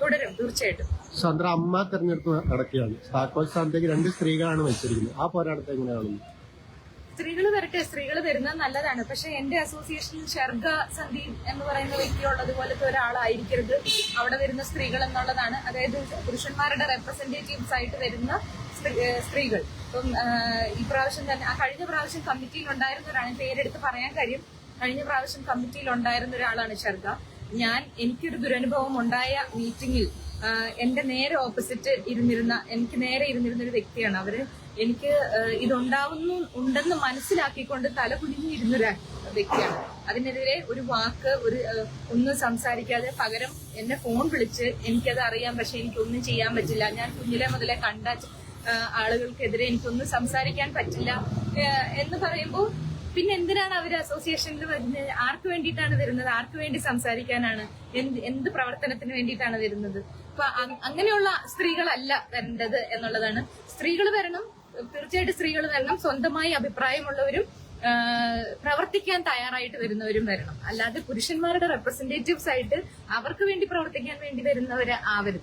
തുടരും. തീർച്ചയായിട്ടും. ചന്ദ്ര അമ്മ തെരഞ്ഞെടുപ്പ് നടക്കുകയാണ്. താക്കോൽ സ്ഥാനത്തേക്ക് രണ്ട് സ്ത്രീകളാണ് മത്സരിക്കുന്നത്. ആ പോരാട്ടത്തെ എങ്ങനെയാണ് സ്ത്രീകൾ വരട്ടെ സ്ത്രീകൾ വരുന്നത് നല്ലതാണ്. പക്ഷെ എന്റെ അസോസിയേഷനിൽ ഷർഗ സന്ദീപ് എന്ന് പറയുന്ന വ്യക്തി ഉള്ളതുപോലത്തെ ഒരാളായിരിക്കരുത്. അവിടെ വരുന്ന സ്ത്രീകൾ എന്നുള്ളതാണ്. അതായത് പുരുഷന്മാരുടെ റെപ്രസെന്റേറ്റീവ്സ് ആയിട്ട് വരുന്ന സ്ത്രീകൾ. ഇപ്പം ഈ പ്രാവശ്യം തന്നെ ആ കഴിഞ്ഞ പ്രാവശ്യം കമ്മിറ്റിയിൽ ഉണ്ടായിരുന്ന ഒരാളാണ്. പേരെടുത്ത് പറയാൻ കാര്യം. കഴിഞ്ഞ പ്രാവശ്യം കമ്മിറ്റിയിൽ ഉണ്ടായിരുന്ന ഒരാളാണ് ഷർഗ. ഞാൻ എനിക്കൊരു ദുരനുഭവം ഉണ്ടായ മീറ്റിംഗിൽ എന്റെ നേരെ ഓപ്പോസിറ്റ് ഇരുന്നിരുന്ന എനിക്ക് നേരെ ഇരുന്നിരുന്ന ഒരു വ്യക്തിയാണ് അവർ. എനിക്ക് ഇതുണ്ടാവുന്നു ഉണ്ടെന്ന് മനസ്സിലാക്കിക്കൊണ്ട് തല കുനിഞ്ഞിരുന്നൊരു വ്യക്തിയാണ്. അതിനെതിരെ ഒരു വാക്ക് ഒരു ഒന്ന് സംസാരിക്കാതെ പകരം എന്നെ ഫോൺ വിളിച്ച് എനിക്കത് അറിയാം പക്ഷെ എനിക്കൊന്നും ചെയ്യാൻ പറ്റില്ല. ഞാൻ കുഞ്ഞിലെ മുതലേ കണ്ട ആളുകൾക്കെതിരെ എനിക്കൊന്നും സംസാരിക്കാൻ പറ്റില്ല. എന്ന് പറയുമ്പോൾ പിന്നെ എന്തിനാണ് അവർ അസോസിയേഷനിൽ വരുന്നത് ആർക്ക് വേണ്ടിയിട്ടാണ് വരുന്നത്? ആർക്ക് വേണ്ടി സംസാരിക്കാനാണ്? എന്ത് എന്ത് പ്രവർത്തനത്തിന് വേണ്ടിയിട്ടാണ് വരുന്നത്? അപ്പൊ അങ്ങനെയുള്ള സ്ത്രീകളല്ല വരേണ്ടത് എന്നുള്ളതാണ്. സ്ത്രീകൾ വരണം. തീർച്ചയായിട്ടും സ്ത്രീകൾ വരണം. സ്വന്തമായി അഭിപ്രായമുള്ളവരും പ്രവർത്തിക്കാൻ തയ്യാറായിട്ട് വരുന്നവരും വരണം. അല്ലാതെ പുരുഷന്മാരുടെ റെപ്രസെന്റേറ്റീവ്സ് ആയിട്ട് അവർക്ക് വേണ്ടി പ്രവർത്തിക്കാൻ വേണ്ടി വരുന്നവര് ആവരുത്.